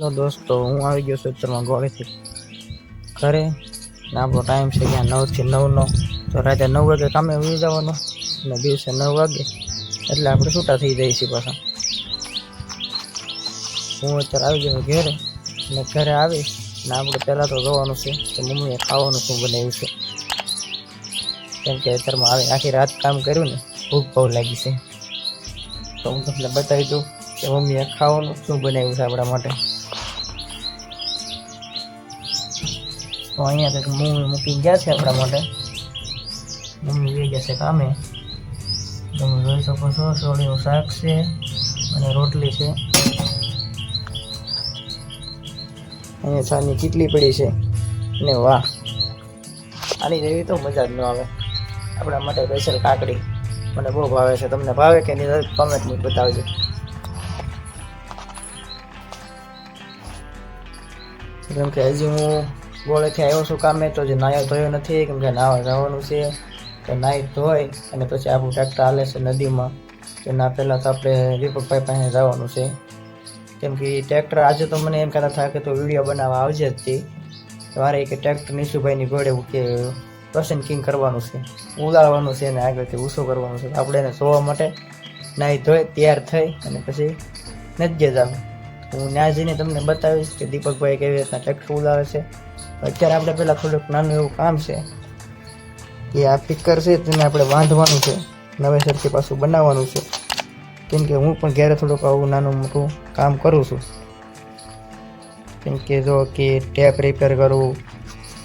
Hello દોસ્તો, હું આવી ગયો છું ઉત્તરમાં ગોળીથી. ઘરે. ને આપણો ટાઈમ છે ત્યાં નવથી નવનો તો રાતે નવ વાગે કામે ઉડી જવાનું. અને દિવસે નવ વાગે. એટલે આપણે છૂટા થઈ જઈએ છીએ પાછા. હું અત્યારે આવી ગયો ઘરે. ને ઘરે આવી. ને આપણે પહેલાં તો જોવાનું છે. કે મમ્મીએ ખાવાનું શું બનાવ્યું છે? કેમ કે અત્યારમાં આવી આખી રાત કામ કર્યું ને, ભૂખ બહુ લાગી છે. તો હું તમને બતાવી દઉં. કે મમ્મીએ ખાવાનું શું બનાવ્યું છે આપણા માટે? તો અહીંયા કંઈક મમ્મી મૂકી ગયા છે આપણા માટે. મમ્મી લઈ ગયા છે કામે. તમે જોઈ શકો છો સોળીનું શાક છે અને રોટલી છે. અહીંયા છાની ચીટલી પડી છે ને વાહ. આની જેવી તો મજા જ ન આવે. આપણા માટે સ્પેશિયલ કાકડી. મને બહુ ભાવે છે. તમને ભાવે કે નહીં કમેન્ટમાં બતાવજો. કેમ કે હજી હું ગોળેથી આવ્યો છું કામે, તો જે નાયો ધોયો નથી, કેમ કે નાવા જવાનું છે, તો નાહી ધોઈ અને પછી આપણું ટ્રેક્ટર હાલે છે નદીમાં. તેના પહેલાં તો આપણે દીપકભાઈ પાસે જવાનું છે. કેમ કે ટ્રેક્ટર આજે તો મને એમ કહેતા થાય કે તો વીડિયો બનાવવા આવજે જ તે. મારે કે ટ્રેક્ટર નિશુભાઈની ઘોડે કે રોશન કિંગ કરવાનું છે. ઉલાળવાનું છે અને આગળથી ઊંચું કરવાનું છે. આપણે એને જોવા માટે નાહી ધોઈ, તૈયાર થઈ અને પછી નજ્જે જાવ. હું ત્યાં જઈને તમને બતાવીશ કે દીપકભાઈ કેવી રીતના ટ્રેક્ટર ઉલાવે છે. અત્યારે આપણે પહેલાં થોડુંક નાનું એવું કામ છે. એ આ ફિકર છે તેને આપણે વાંધવાનું છે. નવેસરથી પાછું બનાવવાનું છે. કેમ કે હું પણ ઘરે થોડુંક આવું નાનું મોટું કામ કરું છું. કેમ કે જો કે ટેપ રિપેર કરવું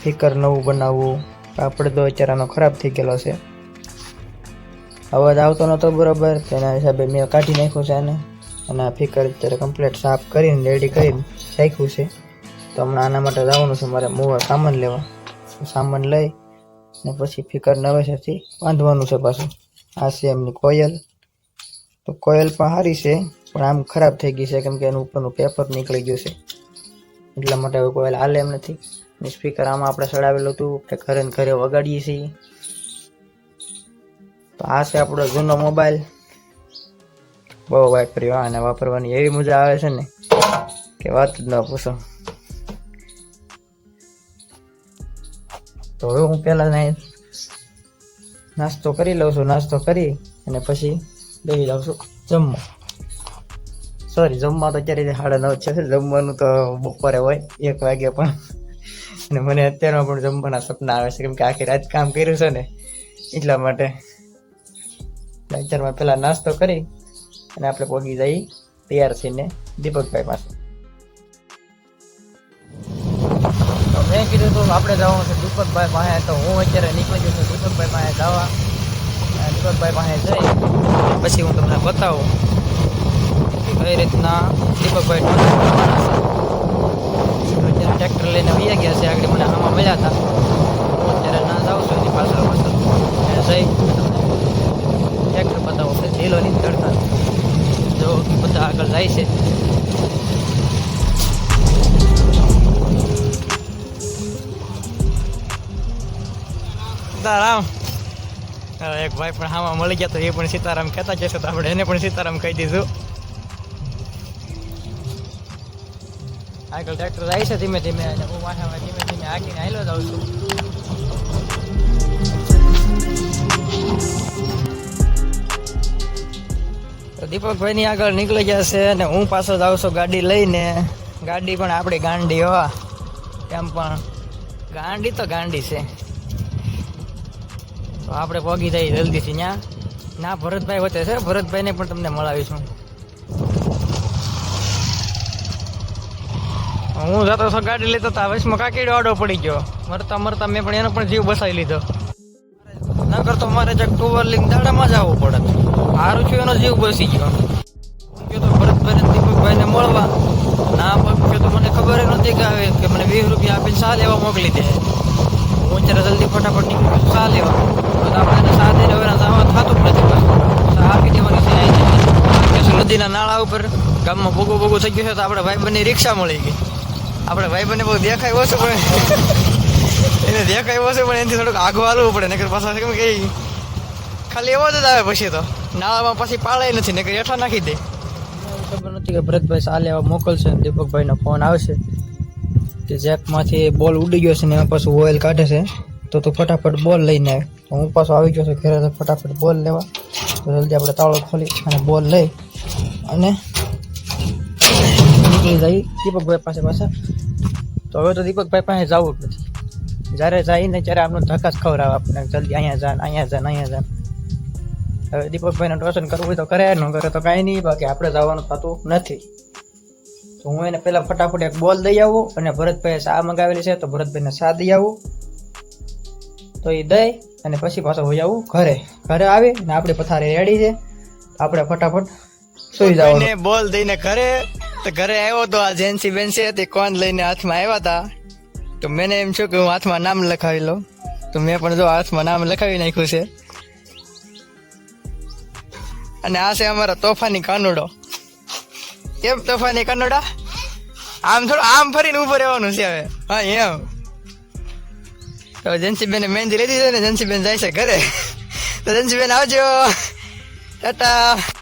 ફિકર નવું બનાવવું આપણે તો અત્યારે ખરાબ થઈ ગયેલો છે. અવાજ આવતો નહોતો બરાબર, તેના હિસાબે મેં કાઢી નાખ્યું છે આને. અને આ ફિકર અત્યારે કમ્પ્લીટ સાફ કરીને રેડી કરીને રાખ્યું છે. તો હમણાં આના માટે જવાનું છે મારે મોવા સામાન લેવા. સામાન લઈ ને પછી ફિકર નવેસરથી બાંધવાનું છે પાછું. આ છે એમની કોયલ. તો કોયલ પણ સારી છે, પણ આમ ખરાબ થઈ ગઈ છે કેમ કે એનું ઉપરનું પેપર નીકળી ગયું છે. એટલા માટે હવે કોયલ હાલે એમ નથી. ને સ્પીકર આમાં આપણે ચડાવેલું હતું કે ઘરે ઘરે વગાડીએ છીએ. તો આ છે આપણો જૂનો મોબાઈલ બહુ વાપરી આને વાપરવાની એવી મજા આવે છે ને કે વાત જ ન પૂછો. તો હવે હું પહેલાં નાસ્તો કરી લઉં છું, નાસ્તો કરી અને પછી બેસી જાઉં છું જમવા. સોરી જમવા તો અત્યારે સાડા નવ છે, જમવાનું તો બપોરે હોય, એક વાગે પણ. અને મને અત્યારમાં પણ જમવાના સપના આવે છે, કેમ કે આખી રાત કામ કર્યું છે ને એટલા માટે. અત્યારમાં પહેલાં નાસ્તો કરી અને આપણે પહોંચી જઈ તૈયાર થઈને દીપકભાઈ પાસે. તો મેં કીધું હતું આપણે જવાનું છે દીપકભાઈ પાસે, તો હું અત્યારે નીકળી ગયો છું દીપકભાઈ પાસે જવા. દીપકભાઈ પાસે જઈ, પછી હું તમને બતાવું કઈ રીતના દીપકભાઈ તો અત્યારે ટ્રેક્ટર લઈને વહી ગયા છે, આગળ મને આમાં મળ્યા હતા. હું અત્યારે ના જાઉં છું, એની પાછળ પાછળ જઈ ટ્રેક્ટર બતાવું છે ઢીલોની તડકા જો બધા આગળ જાય છે. સીતારામ. એક ભાઈ પણ હામાં મળી ગયા તો એ પણ સીતારામ કહેતા જશે તો આપણે એને પણ સીતારામ કહી દીધું. આગળ ટ્રેક્ટર જાય છે ધીમે ધીમે હું માથામાં ધીમે ધીમે આગીને આવેલો જાઉં છું. તો દીપકભાઈની આગળ નીકળી ગયા છે અને હું પાછો જાઉં છું ગાડી લઈને. ગાડી પણ આપણી ગાંડી હોવા એમ પણ. ગાંડી તો ગાંડી છે. તો આપણે પોગી જઈએ જલ્દીથી ત્યાં ના, ભરતભાઈ હોતે છે. ભરતભાઈને પણ તમને મળાવીશું. હું જતો છો ગાડી લેતો તો વચમાં કાકીડો આડો પડી ગયો. મરતા મરતા મેં પણ એનો પણ જીવ બસાવી લીધો. ના કરતો મારે જક ટુ વ્હીલિંગ દાડામાં જ આવવું પડે. સારું છું એનો જીવ બસી ગયો. હું કહેતો ભરતભાઈને દીપકભાઈને મળવા. ના, પણ તો મને ખબર નથી કે આવે, કે મને વીસ રૂપિયા આપીને સા લેવા મોકલી દે. હું અત્યારે જલ્દી ફટાફટ નીકળું શા લેવા. તો આપણે સાથે રહેવાના દઈને થતું જ નથી આપી દેવાની છે નદીના નાળા ઉપર ગામમાં ભોગું ભોગું થઈ ગયું છે, તો આપણે ભાઈબંધની રિક્ષા મળી ગઈ. આપણે ભાઈબંધને બહુ દેખાય ઓછું પણ એને દેખાય છે પણ એનાથી થોડુંક આગું હાલવું પડે, નકર પાછા કેમ કે ખાલી એવો જ આવે પછી તો. નાળામાં પછી પાળે નથી, નકર હેઠા નાખી દે. ખબર નથી કે ભરતભાઈ સાલે આવા મોકલશે અને દીપકભાઈનો ફોન આવશે. કે જેકમાંથી બોલ ઉડી ગયો છે ને એમાં પાછું ઓઇલ કાઢે છે. તો તું ફટાફટ બોલ લઈને આવે. તો હું પાછો આવી ગયો છું ઘરે તો ફટાફટ બોલ લેવા. તો જલ્દી આપણે તાળો ખોલી અને બોલ લઈ. અને નીકળી જઈ દીપકભાઈ પાસે પાછા. તો હવે તો દીપકભાઈ પાસે જવું જ નથી. જ્યારે જાય ને ત્યારે આમનું ધક્કા જ ખવડાવે આપણે જલ્દી અહીંયા જાન અહીંયા જાન અહીંયા જાન. હવે દીપકભાઈને ટોચન કરવું હોય તો કરે, ન કરે તો કાંઈ નહીં, બાકી આપણે જવાનું થતું નથી. તો હું એને પહેલાં ફટાફટ એક બોલ દઈ આવું અને ભરતભાઈએ સા મંગાવેલી છે તો ભરતભાઈને સા દઈ આવું. તો એ દઈ અને પછી પાછો હોઈ આવું ઘરે. ઘરે આવી ને આપણી પથારી રેડી છે. આપણે ફટાફટ સુઈ જવાનું. બોલ દઈને ઘરે. તો ઘરે આવ્યો તો આ જેન્સી બેન્સી હતી, કોણ લઈને હાથમાં આવ્યા હતા? તો મેને એમ છું કે હું હાથમાં નામ લખાવી લઉં. તો મેં પણ જો હાથમાં નામ લખાવી નાખ્યું છે. અને આ છે અમારો તોફાની કાનુડો. કેમ તોફાની કાનુડા? આમ થોડું આમ ફરીને ઊભો રહેવાનું છે હવે. હા, એમ. તો જન્સીબેને મહેંદી લીધી છે ને જનસીબેન જાય છે ઘરે. તો જનસીબેન આવજો. ટાટા.